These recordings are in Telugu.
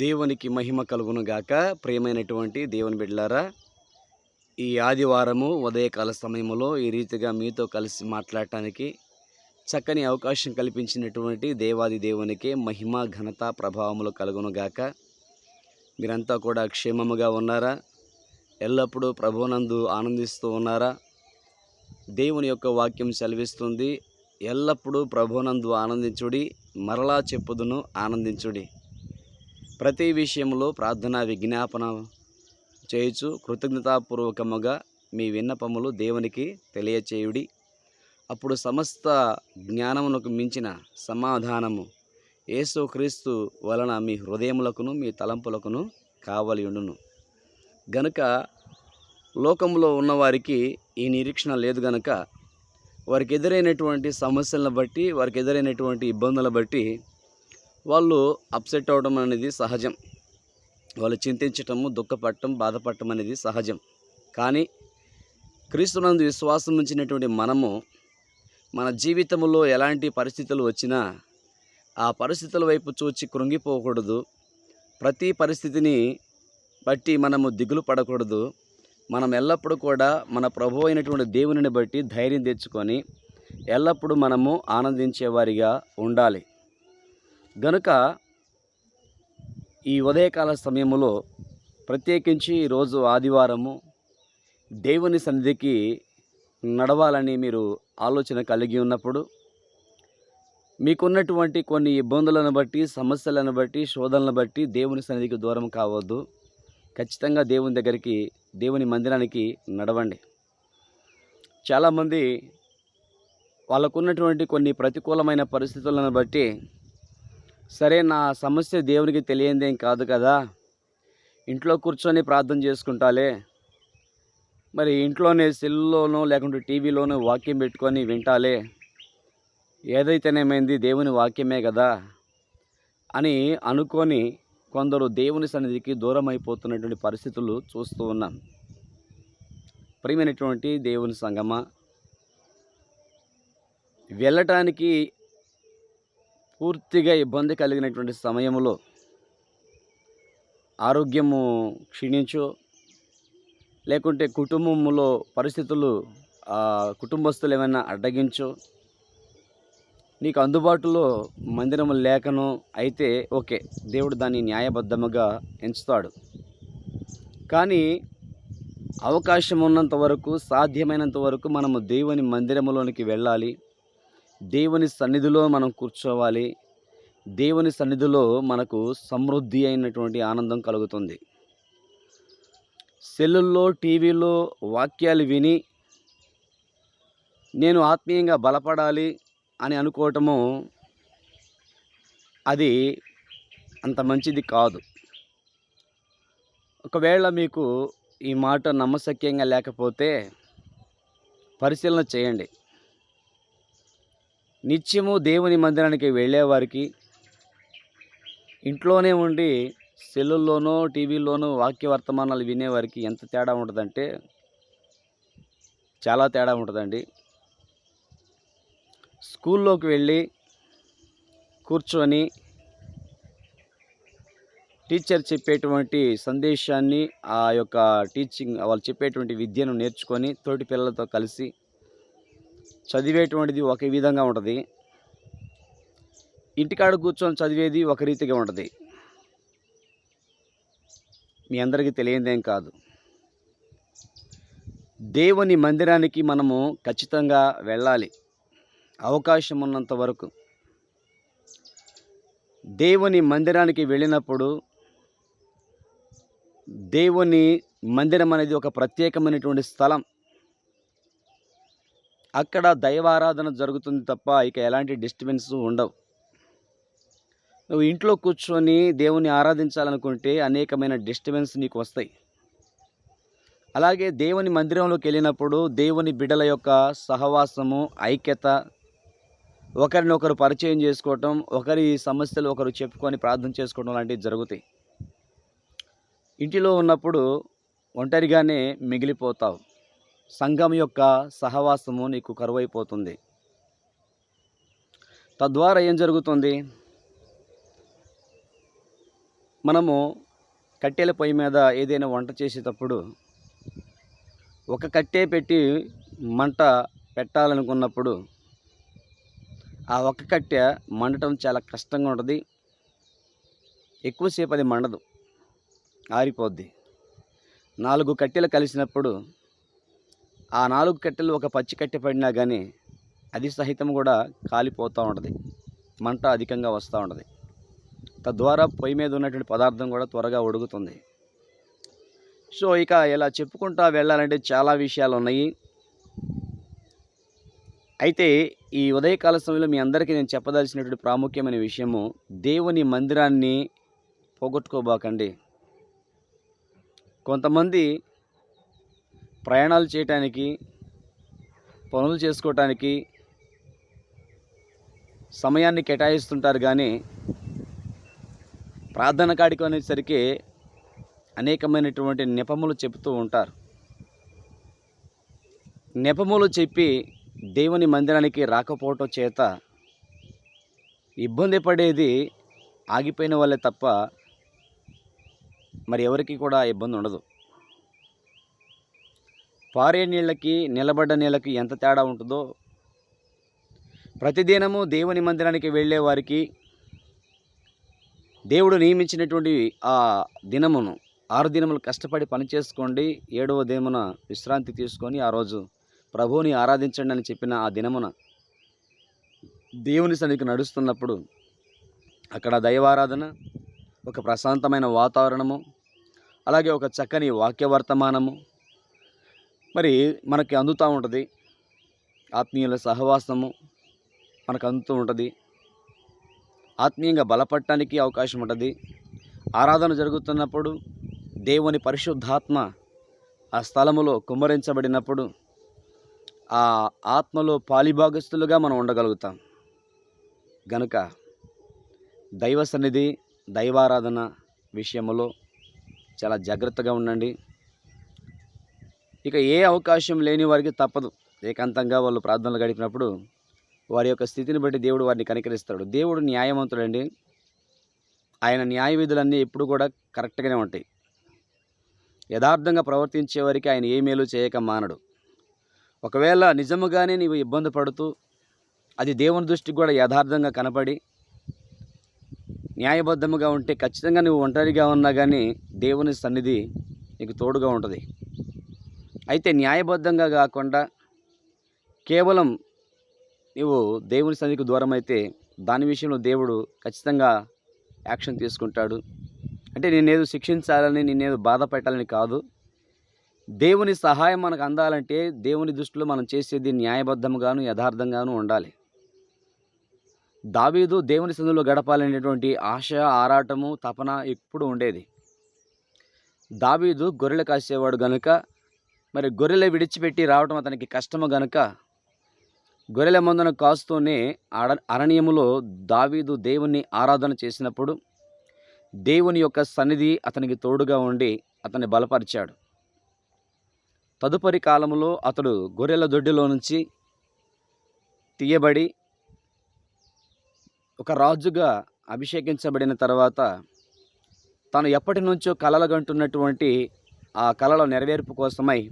దేవునికి మహిమ కలుగును గాక ప్రియమైనటువంటి దేవుని బిడ్డలారా ఈ ఆదివారము ఉదయకాల సమయంలో ఈ రీతిగా మీతో కలిసి మాట్లాడటానికి చక్కని అవకాశం కల్పించినటువంటి దేవాది దేవునికి మహిమ ఘనత ప్రభావములు కలుగును గాక మీరంతా కూడా క్షేమముగా ఉన్నారా? ఎల్లప్పుడూ ప్రభునందు ఆనందిస్తూ ఉన్నారా? దేవుని యొక్క వాక్యం సెలవిస్తుంది ఎల్లప్పుడూ ప్రభునందు ఆనందించుడి మరలా చెప్పుదును ఆనందించుడి. ప్రతి విషయంలో ప్రార్థన విజ్ఞాపన చేయొచ్చు కృతజ్ఞతాపూర్వకముగా మీ విన్నపములు దేవునికి తెలియచేయుడి. అప్పుడు సమస్త జ్ఞానమునకు మించిన సమాధానము యేసుక్రీస్తు వలన మీ హృదయములకును మీ తలంపులకును కావలి ఉండును. గనుక లోకంలో ఉన్నవారికి ఈ నిరీక్షణ లేదు గనుక వారికి ఎదురైనటువంటి సమస్యలను బట్టి వారికి ఎదురైనటువంటి ఇబ్బందులను బట్టి వాళ్ళు అప్సెట్ అవడం అనేది సహజం. వాళ్ళు చింతించటము దుఃఖపడటం బాధపడటం అనేది సహజం. కానీ క్రీస్తునందు విశ్వాసం ఉంచినటువంటి మనము మన జీవితంలో ఎలాంటి పరిస్థితులు వచ్చినా ఆ పరిస్థితుల వైపు చూచి కృంగిపోకూడదు. ప్రతి పరిస్థితిని బట్టి మనము దిగులు పడకూడదు. మనం ఎల్లప్పుడూ కూడా మన ప్రభు అయినటువంటి దేవునిని బట్టి ధైర్యం తెచ్చుకొని ఎల్లప్పుడూ మనము ఆనందించేవారిగా ఉండాలి. గనుక ఈ ఉదయకాల సమయంలో ప్రత్యేకించి ఈరోజు ఆదివారము దేవుని సన్నిధికి నడవాలని మీరు ఆలోచన కలిగి ఉన్నప్పుడు మీకున్నటువంటి కొన్ని ఇబ్బందులను బట్టి సమస్యలను బట్టి శోధనలను బట్టి దేవుని సన్నిధికి దూరం కావద్దు. ఖచ్చితంగా దేవుని దగ్గరికి దేవుని మందిరానికి నడవండి. చాలామంది వాళ్ళకున్నటువంటి కొన్ని ప్రతికూలమైన పరిస్థితులను బట్టి సరే నా సమస్య దేవునికి తెలియందేం కాదు కదా. ఇంట్లో కూర్చొని ప్రార్థన చేసుకుంటాలే. మరి ఇంట్లోనే సెల్లోనో లేకుంటే టీవీలోనో వాక్యం పెట్టుకొని వింటాలే. ఏదైతేనేమైంది? దేవుని వాక్యమే కదా అని అనుకొని కొందరు దేవుని సన్నిధికి దూరం అయిపోతున్నటువంటి పరిస్థితులు చూస్తూ ఉన్నాం. ప్రియమైనటువంటి దేవుని సంగమ వెళ్ళటానికి పూర్తిగా ఇబ్బంది కలిగినటువంటి సమయంలో ఆరోగ్యము క్షీణించో లేకుంటే కుటుంబంలో పరిస్థితులు కుటుంబస్తులు ఏమైనా అడ్డగించో నీకు అందుబాటులో మందిరం లేకను అయితే ఓకే దేవుడు దాన్ని న్యాయబద్ధముగా ఎంచుతాడు. కానీ అవకాశం ఉన్నంత వరకు సాధ్యమైనంత వరకు మనము దేవుని మందిరములోనికి వెళ్ళాలి. దేవుని సన్నిధిలో మనం కూర్చోవాలి. దేవుని సన్నిధిలో మనకు సమృద్ధి అయినటువంటి ఆనందం కలుగుతుంది. సెల్లుల్లో టీవీలో వాక్యాలు విని నేను ఆత్మీయంగా బలపడాలి అని అనుకోవటము అది అంత మంచిది కాదు. ఒకవేళ మీకు ఈ మాట నమ్మశక్యంగా లేకపోతే పరిశీలన చేయండి. నిత్యము దేవుని మందిరానికి వెళ్ళేవారికి ఇంట్లోనే ఉండి సెల్లుల్లోనో టీవీలోనో వాక్య వర్తమానాలు వినేవారికి ఎంత తేడా ఉంటుందంటే చాలా తేడా ఉంటుందండి. స్కూల్లోకి వెళ్ళి కూర్చొని టీచర్ చెప్పేటువంటి సందేశాన్ని ఆ యొక్క టీచింగ్ వాళ్ళు చెప్పేటువంటి విద్యను నేర్చుకొని తోటి పిల్లలతో కలిసి చదివేటువంటిది ఒక విధంగా ఉంటుంది. ఇంటికాడ కూర్చొని చదివేది ఒక రీతిగా ఉంటుంది. మీ అందరికీ తెలియదేం కాదు. దేవుని మందిరానికి మనము ఖచ్చితంగా వెళ్ళాలి. అవకాశం ఉన్నంత వరకు. దేవుని మందిరానికి వెళ్ళినప్పుడు దేవుని మందిరం అనేది ఒక ప్రత్యేకమైనటువంటి స్థలం. అక్కడ దైవారాధన జరుగుతుంది తప్ప ఇక ఎలాంటి డిస్టర్బెన్స్ ఉండవు. నువ్వు ఇంట్లో కూర్చొని దేవుని ఆరాధించాలనుకుంటే అనేకమైన డిస్టర్బెన్స్ నీకు వస్తాయి. అలాగే దేవుని మందిరంలోకి వెళ్ళినప్పుడు దేవుని బిడ్డల యొక్క సహవాసము ఐక్యత ఒకరినొకరు పరిచయం చేసుకోవటం ఒకరి సమస్యలు ఒకరు చెప్పుకొని ప్రార్థన చేసుకోవడం లాంటివి జరుగుతాయి. ఇంటిలో ఉన్నప్పుడు ఒంటరిగానే మిగిలిపోతావు. సంఘం యొక్క సహవాసము నీకు కరువైపోతుంది. తద్వారా ఏం జరుగుతుంది? మనము కట్టెల పొయ్యి మీద ఏదైనా వంట చేసేటప్పుడు ఒక కట్టే పెట్టి మంట పెట్టాలనుకున్నప్పుడు ఆ ఒక్క కట్టె మండటం చాలా కష్టంగా ఉంటుంది. ఎక్కువసేపు అది మండదు. ఆరిపోద్ది. నాలుగు కట్టెలు కలిసినప్పుడు ఆ నాలుగు కట్టెలు ఒక పచ్చి కట్టె పడినా కానీ అది సహితం కూడా కాలిపోతూ ఉంటుంది. మంట అధికంగా వస్తూ ఉంటుంది. తద్వారా పొయ్యి మీద ఉన్నటువంటి పదార్థం కూడా త్వరగా ఉడుకుతుంది సో ఇక ఇలా చెప్పుకుంటా వెళ్ళాలంటే చాలా విషయాలు ఉన్నాయి. అయితే ఈ ఉదయకాల సమయంలో మీ అందరికీ నేను చెప్పదలసినటువంటి ప్రాముఖ్యమైన విషయము దేవుని మందిరాన్ని పోగొట్టుకోబాకండి. కొంతమంది ప్రయాణాలు చేయటానికి పనులు చేసుకోవటానికి సమయాన్ని కేటాయిస్తుంటారు కానీ ప్రార్థన కాడికి అనేసరికి అనేకమైనటువంటి నెపములు చెబుతూ ఉంటారు. నెపములు చెప్పి దేవుని మందిరానికి రాకపోవటం చేత ఇబ్బంది పడేది ఆగిపోయిన వాళ్ళే తప్ప మరి ఎవరికి కూడా ఇబ్బంది ఉండదు. పారే నీళ్ళకి నిలబడ్డ నీళ్ళకి ఎంత తేడా ఉంటుందో. ప్రతిదినము దేవుని మందిరానికి వెళ్ళే వారికి దేవుడు నియమించినటువంటి ఆ దినమును ఆరు దినములు కష్టపడి పనిచేసుకోండి ఏడవ దినమున విశ్రాంతి తీసుకొని ఆ రోజు ప్రభువుని ఆరాధించండి అని చెప్పిన ఆ దినమున దేవుని సన్నిధికి నడుస్తున్నప్పుడు అక్కడ దైవారాధన ఒక ప్రశాంతమైన వాతావరణము అలాగే ఒక చక్కని వాక్య వర్తమానము మరి మనకి అందుతూ ఉంటుంది. ఆత్మీయుల సహవాసము మనకు అందుతూ ఉంటుంది. ఆత్మీయంగా బలపడటానికి అవకాశం ఉంటుంది. ఆరాధన జరుగుతున్నప్పుడు దేవుని పరిశుద్ధాత్మ ఆ స్థలములో కుమ్మరించబడినప్పుడు ఆ ఆత్మలో పాలిభాగస్తులుగా మనం ఉండగలుగుతాం. గనుక దైవ సన్నిధి దైవారాధన విషయంలో చాలా జాగ్రత్తగా ఉండండి. ఇక ఏ అవకాశం లేని వారికి తప్పదు. ఏకాంతంగా వాళ్ళు ప్రార్థనలు గడిపినప్పుడు వారి యొక్క స్థితిని బట్టి దేవుడు వారిని కనికరిస్తాడు. దేవుడు న్యాయవంతుడండి. ఆయన న్యాయ విధులన్నీ ఎప్పుడు కూడా కరెక్ట్గానే ఉంటాయి. యథార్థంగా ప్రవర్తించే వారికి ఆయన ఏ మేలు చేయక మానడు. ఒకవేళ నిజముగానే నీవు ఇబ్బంది పడుతూ అది దేవుని దృష్టికి కూడా యథార్థంగా కనపడి న్యాయబద్ధముగా ఉంటే ఖచ్చితంగా నువ్వు ఒంటరిగా ఉన్నా కానీ దేవుని సన్నిధి నీకు తోడుగా ఉంటుంది. అయితే న్యాయబద్ధంగా కాకుండా కేవలం నువ్వు దేవుని సన్నిధికి దూరం అయితే దాని విషయంలో దేవుడు ఖచ్చితంగా యాక్షన్ తీసుకుంటాడు. అంటే నేనేదో శిక్షించాలని నేనేదో బాధ పెట్టాలని కాదు. దేవుని సహాయం మనకు అందాలంటే దేవుని దృష్టిలో మనం చేసేది న్యాయబద్ధంగాను యథార్థంగాను ఉండాలి. దావీదు దేవుని సందులో గడపాలనేటువంటి ఆశ ఆరాటము తపన ఎప్పుడు ఉండేది. దావీదు గొర్రెలు కాసేవాడు గనుక మరి గొర్రెల విడిచిపెట్టి రావడం అతనికి కష్టము గనుక గొర్రెల మందును కాస్తూనే అడ అరణ్యములో దావీదు దేవుణ్ణి ఆరాధన చేసినప్పుడు దేవుని యొక్క సన్నిధి అతనికి తోడుగా ఉండి అతన్ని బలపరిచాడు. తదుపరి కాలంలో అతడు గొర్రెల దొడ్డిలో నుంచి తీయబడి ఒక రాజుగా అభిషేకించబడిన తర్వాత తాను ఎప్పటి నుంచో కలలుగంటున్నటువంటి ఆ కళల నెరవేర్పు కోసమై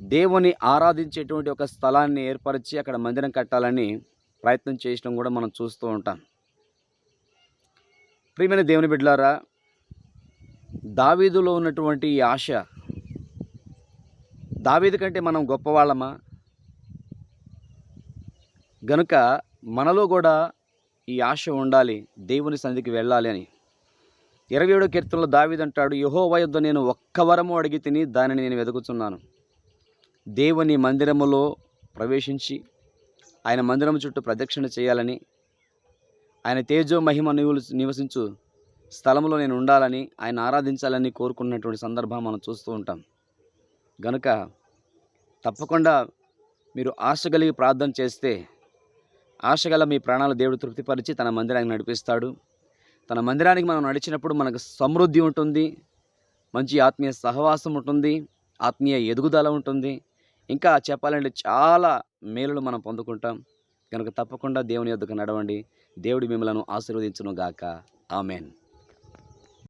దేవుని ఆరాధించేటువంటి ఒక స్థలాన్ని ఏర్పరిచి అక్కడ మందిరం కట్టాలని ప్రయత్నం చేయడం కూడా మనం చూస్తూ ఉంటాం. ప్రియమైన దేవుని బిడ్డలారా దావీదులో ఉన్నటువంటి ఈ ఆశ దావీదు కంటే మనం గొప్పవాళ్ళమా? గనుక మనలో కూడా ఈ ఆశ ఉండాలి దేవుని సన్నిధికి వెళ్ళాలి అని. ఇరవై ఏడో కీర్తనలో దావిదంటాడు యహో వయద్దు నేను ఒక్క వరము అడిగి తిని దానిని నేను వెతుకుతున్నాను దేవుని మందిరములో ప్రవేశించి ఆయన మందిరం చుట్టూ ప్రదక్షిణ చేయాలని ఆయన తేజో మహిమ నివసించు స్థలంలో నేను ఉండాలని ఆయన ఆరాధించాలని కోరుకున్నటువంటి సందర్భం మనం చూస్తూ ఉంటాం. గనుక తప్పకుండా మీరు ఆశ కలిగి ప్రార్థన చేస్తే ఆశగల మీ ప్రాణాలు దేవుడు తృప్తిపరిచి తన మందిరానికి నడిపిస్తాడు. తన మందిరానికి మనం నడిచినప్పుడు మనకు సమృద్ధి ఉంటుంది మంచి ఆత్మీయ సహవాసం ఉంటుంది ఆత్మీయ ఎదుగుదల ఉంటుంది. ఇంకా చెప్పాలంటే చాలా మేలులు మనం పొందుకుంటాం. కనుక తప్పకుండా దేవుని యొద్దకు నడవండి. దేవుడి మిమ్మలను ఆశీర్వదించును గాక ఆమెన్.